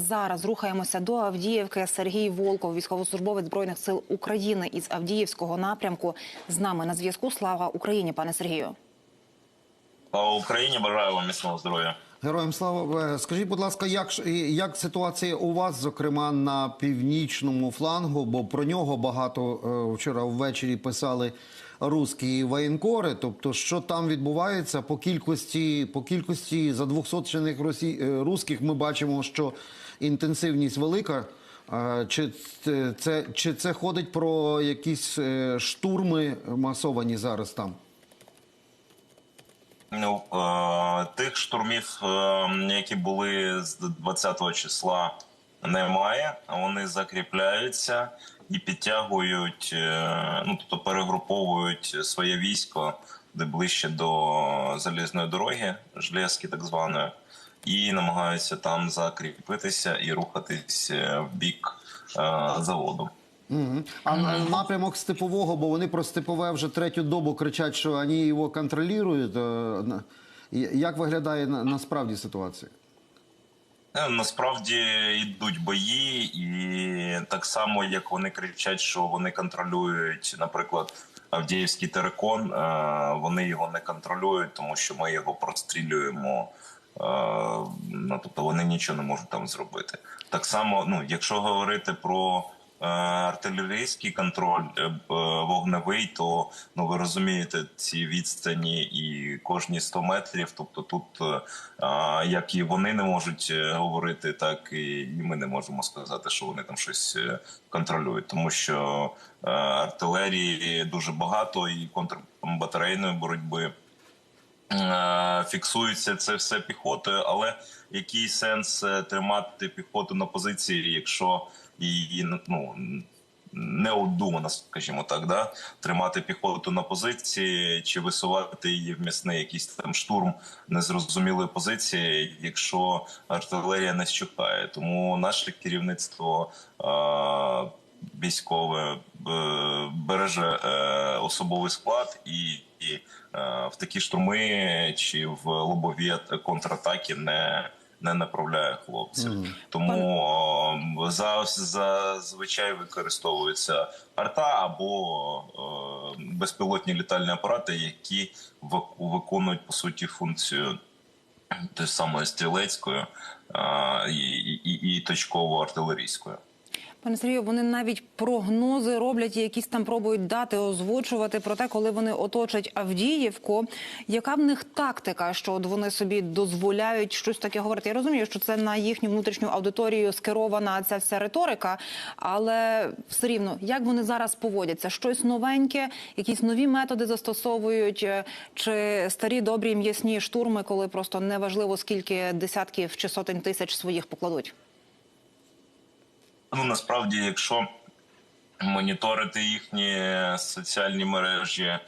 Зараз рухаємося до Авдіївки. Сергій Волков, військовослужбовець збройних сил України із Авдіївського напрямку. З нами на зв'язку. Слава Україні, пане Сергію. Слава Україні, бажаю вам міцного здоров'я. Героям слава. Е, Скажіть, будь ласка, як, ж- і як ситуація у вас, зокрема, на північному флангу? Бо про нього багато е, вчора ввечері писали русські воєнкори. Тобто, що там відбувається по кількості, по кількості за 200 росі, е, русських ми бачимо, що інтенсивність велика. Чи це, чи це ходить про якісь е, штурми масовані зараз там? Ну е, тих штурмів, які були з 20 числа, немає. Вони закріпляються і підтягують, е, ну тобто перегруповують своє військо де ближче до залізної дороги, Жлєзки так званої, і намагаються там закріпитися і рухатись е, в бік е, заводу. Мгм. А на- напрямок степового, бо вони про степове вже третю добу кричать, що вони його контролюють. Як виглядає насправді ситуація? Е, Насправді йдуть бої, і так само як вони кричать, що вони контролюють, наприклад, Авдіївський терикон, е, вони його не контролюють, тому що ми його прострілюємо. е, Ну тобто вони нічого не можуть там зробити. Так само, ну якщо говорити про артилерійський контроль е, е, вогневий, то ну ви розумієте ці відстані і кожні 100 метрів. Тобто тут е, як і вони не можуть е, говорити, так і ми не можемо сказати, що вони там щось е, контролюють, тому що е, артилерії дуже багато і контрбатарейної боротьби. Е, Фіксується це все піхотою, але який сенс е, тримати піхоту на позиції, якщо її ну необдумано, скажімо так, да тримати піхоту на позиції чи висувати її в м'ясний якийсь там штурм незрозумілої позиції, якщо артилерія не щукає. Тому наше керівництво е, військове е, береже е, особовий склад і. і е, в такі штурми чи в лобові контратаки не, не направляє хлопців. Тому за, зазвичай використовується арта або е, безпілотні літальні апарати, які вик- виконують по суті функцію тої самої стрілецької е, і, і, і, і точково-артилерійської. Пане Сергію, вони навіть прогнози роблять якісь там пробують дати озвучувати про те, коли вони оточать Авдіївку. Яка в них тактика, що от вони собі дозволяють щось таке говорити? Я розумію, що це на їхню внутрішню аудиторію скерована ця вся риторика, але все рівно, як вони зараз поводяться? Щось новеньке, якісь нові методи застосовують, е, чи старі добрі м'ясні штурми, коли просто неважливо скільки десятків чи сотень тисяч своїх покладуть. Ну насправді, якщо моніторити їхні соціальні мережі е,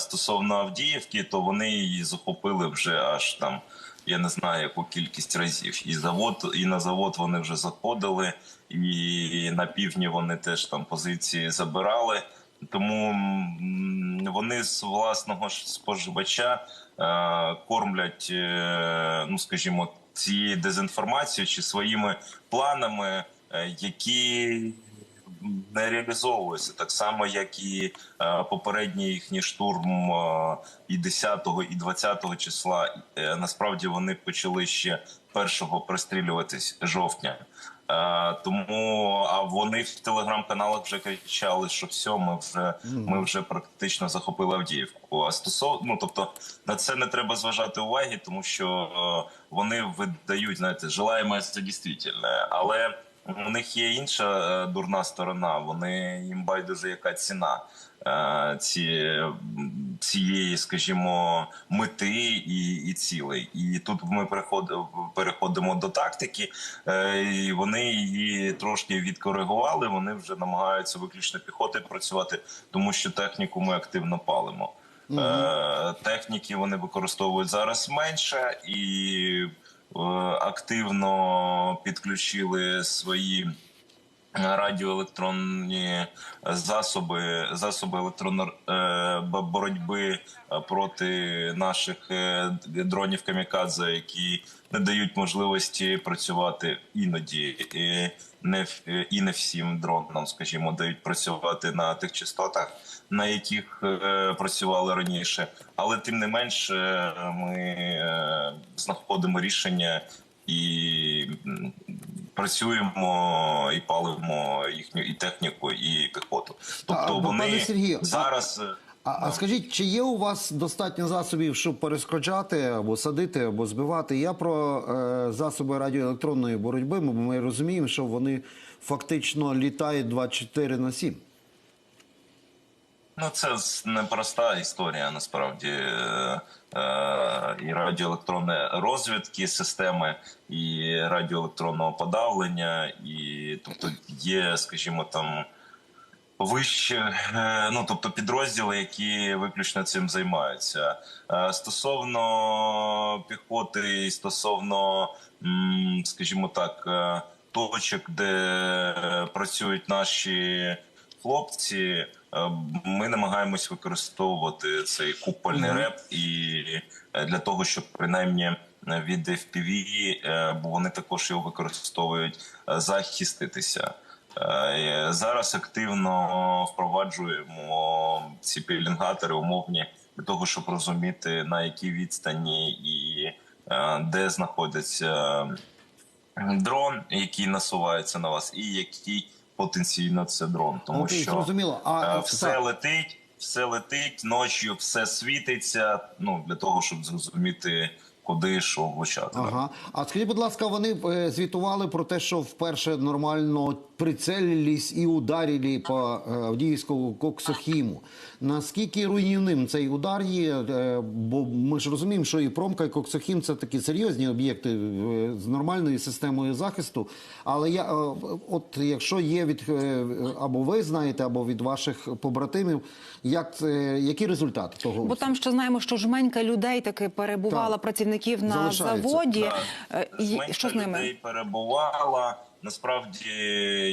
стосовно Авдіївки, то вони її захопили вже аж там. Я не знаю, яку кількість разів. І завод, і на завод вони вже заходили, і на півдні вони теж там позиції забирали. Тому вони з власного ж споживача е, кормлять, е, ну скажімо, цією дезінформацією чи своїми планами, е, які не реалізовуються так само, як і е, попередній їхній штурм е, і 10-го, і 20 числа. Е, насправді вони почали ще першого пристрілюватись жовтня. Е, тому а вони в телеграм-каналах вже кричали, що все, ми вже ми вже практично захопили Авдіївку. А стосовно, ну тобто на це не треба зважати уваги, тому що е, вони видають, знаєте, желаємо це дійсно, але. У них є інша е, дурна сторона. Вони їм байдуже яка ціна е, ці, цієї, скажімо, мети і, і цілей. І тут ми переходимо, до тактики, е, і вони її трошки відкоригували. Вони вже намагаються виключно піхоти працювати, тому що техніку ми активно палимо. Е, Техніки вони використовують зараз менше і активно підключили свої радіоелектронні засоби, засоби електронної боротьби е, проти наших е, дронів камікадзе, які не дають можливості працювати іноді. І не і не всім дронам, скажімо, дають працювати на тих частотах, на яких е, працювали раніше. Але тим не менш, е, ми е, знаходимо рішення і працюємо і палимо їхню і техніку, і піхоту. Тобто А, ну, вони пане Сергію, зараз. е, А, а скажіть, чи є у вас достатньо засобів, щоб перескочати або садити, або збивати? Я про е, засоби радіоелектронної боротьби. Бо ми розуміємо, що вони фактично літають 24 на 7. Ну, це непроста історія насправді. Е, е, І радіоелектронної розвідки системи, і радіоелектронного подавлення, і тобто є, скажімо, там вище, е, ну тобто підрозділи, які виключно цим займаються. Стосовно піхоти, і стосовно, скажімо так, точок, де працюють наші хлопці. Е, Ми намагаємось використовувати цей купольний реп і е, для того, щоб принаймні е, від FPV, бо вони також його використовують захиститися. Зараз активно впроваджуємо ці пілінгатори умовні для того, щоб розуміти на якій відстані і де знаходиться дрон, який насувається на вас, і який потенційно це дрон, тому Окей, що зрозуміло. А, е, все летить, все летить ночі, все світиться. Ну для того, щоб зрозуміти, куди що влучати. Ага. А скажіть, будь ласка, вони е, звітували про те, що вперше нормально прицелились і ударили по е, Авдіївському коксохіму. Наскільки руйнівним цей удар є? Е, Бо ми ж розуміємо, що і промка, і коксохім це такі серйозні об'єкти е, з нормальною системою захисту. Але я, е, от якщо є від е, або ви знаєте, або від ваших побратимів, як це, які результати того? Бо там ще знаємо, що жменька людей таки перебувала Так. Працівників на заводі. Так. Е, і Зменша Що з ними? людей перебувала. Насправді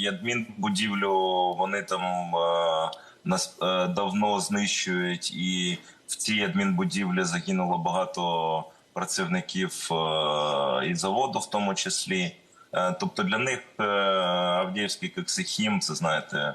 і адмінбудівлю вони там е, нас е, давно знищують, і в цій адмінбудівлі загинуло багато працівників е, і заводу, в тому числі. Е, тобто для них е, Авдіївський коксихім, це знаєте,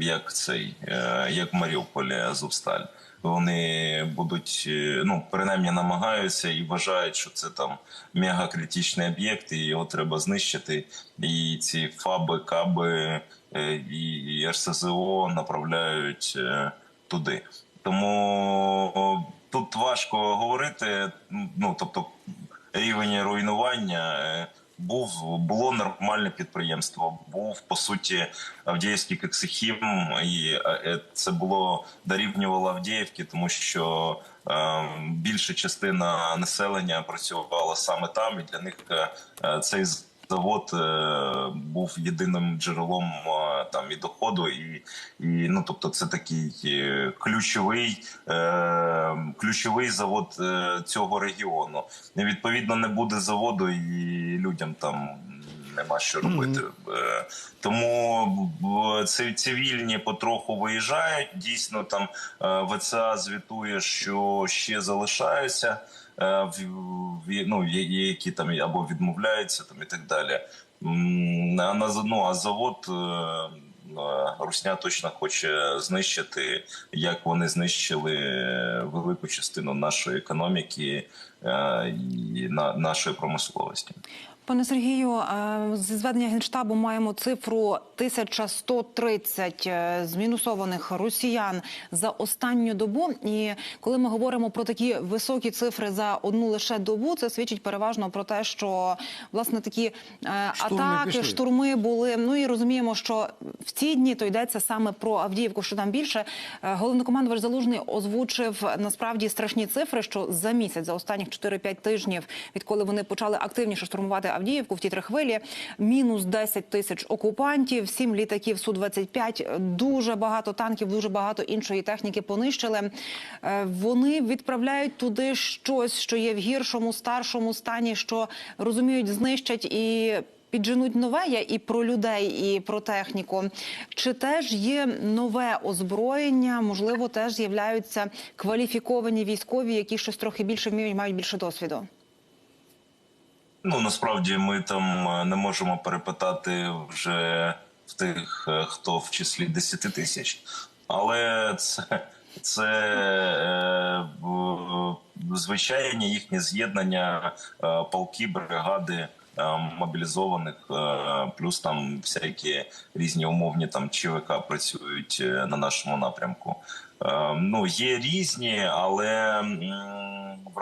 як цей, як в Маріуполі Азовсталь. Вони будуть, е, ну принаймні намагаються і вважають, що це там мегакритичний об'єкт, і його треба знищити. І ці фаби, каби е, і РСЗО направляють е, туди. Тому тут важко говорити. Ну тобто, рівень руйнування. Е, Був було нормальне підприємство. Був по суті Авдіївський кексихім, і е, це було дорівнювало Авдіївки, тому що е, більша частина населення працювала саме там, і для них е, е, цей завод е, був єдиним джерелом е, там і доходу, і, і ну тобто, це такий е, ключовий, е, ключовий завод цього регіону. І, відповідно, не буде заводу, і людям там нема що робити. Е, Тому б- цивільні потроху виїжджають. Дійсно, там ВЦА звітує, що ще залишаються. Е, в- ну, які там або відмовляються, там і так далі. А на ну, а завод е, е, Русня точно хоче знищити, як вони знищили велику частину нашої економіки і на нашої промисловості. Пане Сергію, зі зведення генштабу маємо цифру 1130 е, змінусованих росіян за останню добу. І коли ми говоримо про такі високі цифри за одну лише добу, це свідчить переважно про те, що власне такі е, Штурми атаки, пішли. штурми були. Ну і розуміємо, що в ці дні то йдеться саме про Авдіївку, що там більше. Е, Головнокомандувач Залужний озвучив насправді страшні цифри, що за місяць, за останніх 4-5 тижнів, відколи вони почали активніше штурмувати Авдіївку в ті три хвилі, мінус 10 тисяч окупантів, 7 літаків Су-25, дуже багато танків, дуже багато іншої техніки понищили. Е, Вони відправляють туди щось, що є в гіршому, старшому стані, що розуміють, знищать і підженуть нове я і про людей, і про техніку. Чи теж є нове озброєння? Можливо, теж з'являються кваліфіковані військові, які щось трохи більше вміють, мають більше досвіду. Ну насправді ми там е, не можемо перепитати вже в тих, е, хто в числі 10 тисяч, але це, це е, звичайні їхні з'єднання, е, полки, бригади. е, Мобілізованих, плюс там всякі різні умовні там ЧВК працюють на нашому напрямку. Ну є різні, але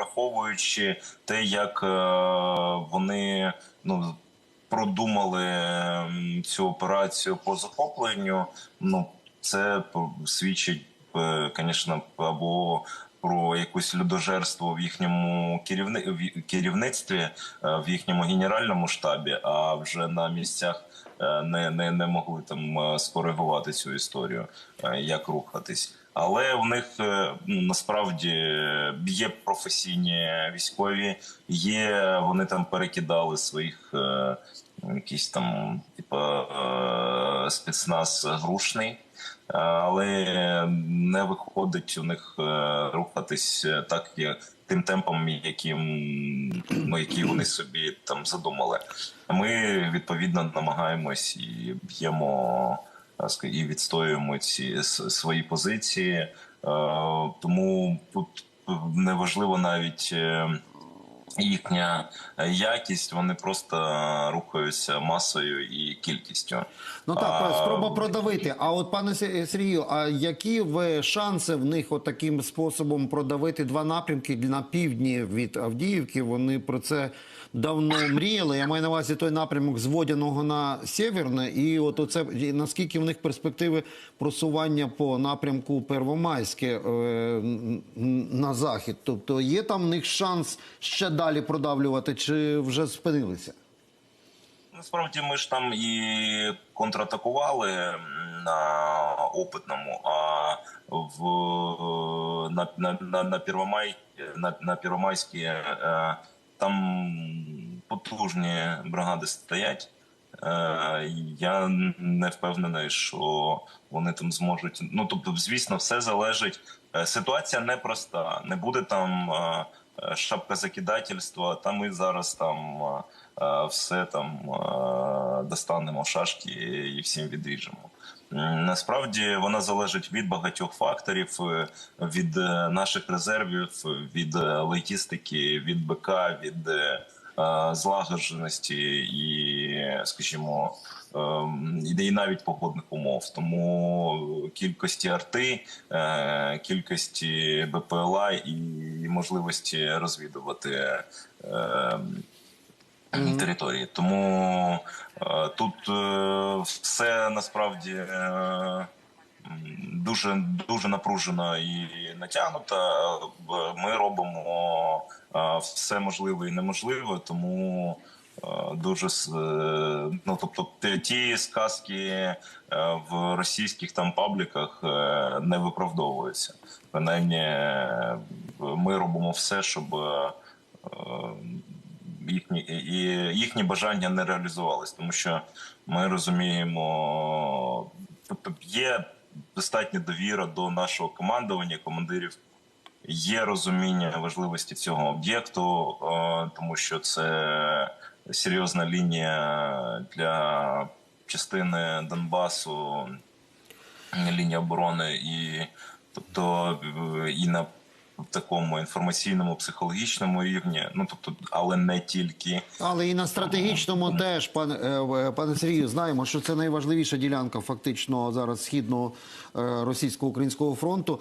враховуючи те, як е, вони ну продумали цю операцію по захопленню, ну це свідчить, звісно, або про якусь людожерство в їхньому керівни... керівництві, е, в їхньому генеральному штабі, а вже на місцях е, не, не, не могли там е, скоригувати цю історію, е, як рухатись. Але в них е, ну, насправді є професійні військові, є вони там перекидали своїх е, якийсь там, типа е, спецназ грушний, але не виходить у них рухатись так, як тим темпом, яким ну, які вони собі там задумали. Ми відповідно намагаємось і б'ємо і відстоюємо ці свої позиції. Е, Тому тут неважливо навіть. Е, Їхня якість, вони просто рухаються масою і кількістю. Ну так, А, спроба продавити. А от пане Сергію, а які ви шанси в них от таким способом продавити два напрямки на півдні від Авдіївки? Вони про це давно мріяли. Я маю на увазі той напрямок з Водяного на Сєвєрне, і от оце і наскільки в них перспективи просування по напрямку Первомайське е, на захід? Тобто є там в них шанс ще далі продавлювати, чи вже спинилися? Насправді ми ж там і контратакували на опитному, а в на, на, на, на Первомай на, на Первомайській е, там потужні бригади стоять. Е, Я не впевнений, що вони там зможуть. Ну тобто, звісно, все залежить. Е, Ситуація непроста. Не буде там е, шапка закидательства. Та ми зараз там е, е, все там достанемо шашки і всім відріжемо. Насправді вона залежить від багатьох факторів, від наших резервів, від логістики, від БК, від злагодженості і, скажімо, ем, і навіть погодних умов. Тому кількості арти, е, кількості БПЛА і можливості розвідувати е, території. Тому е, тут е, все насправді. Е, Дуже дуже напружено і натягнуто. Ми робимо е, все можливе і неможливе, тому дуже е, ну тобто ті- сказки е, в російських там пабліках е, не виправдовуються. Принаймні, ми робимо все, щоб їхні їхні бажання не реалізувались, тому що ми розуміємо, тобто є достатня довіра до нашого командування, командирів. Є розуміння важливості цього об'єкту, тому що це серйозна лінія для частини Донбасу, лінія оборони, і тобто і на такому інформаційному психологічному рівні, ну тобто, але не тільки. Але і на стратегічному теж, пане, е, пане Сергію, знаємо, що це найважливіша ділянка фактично зараз східного е, російсько-українського фронту.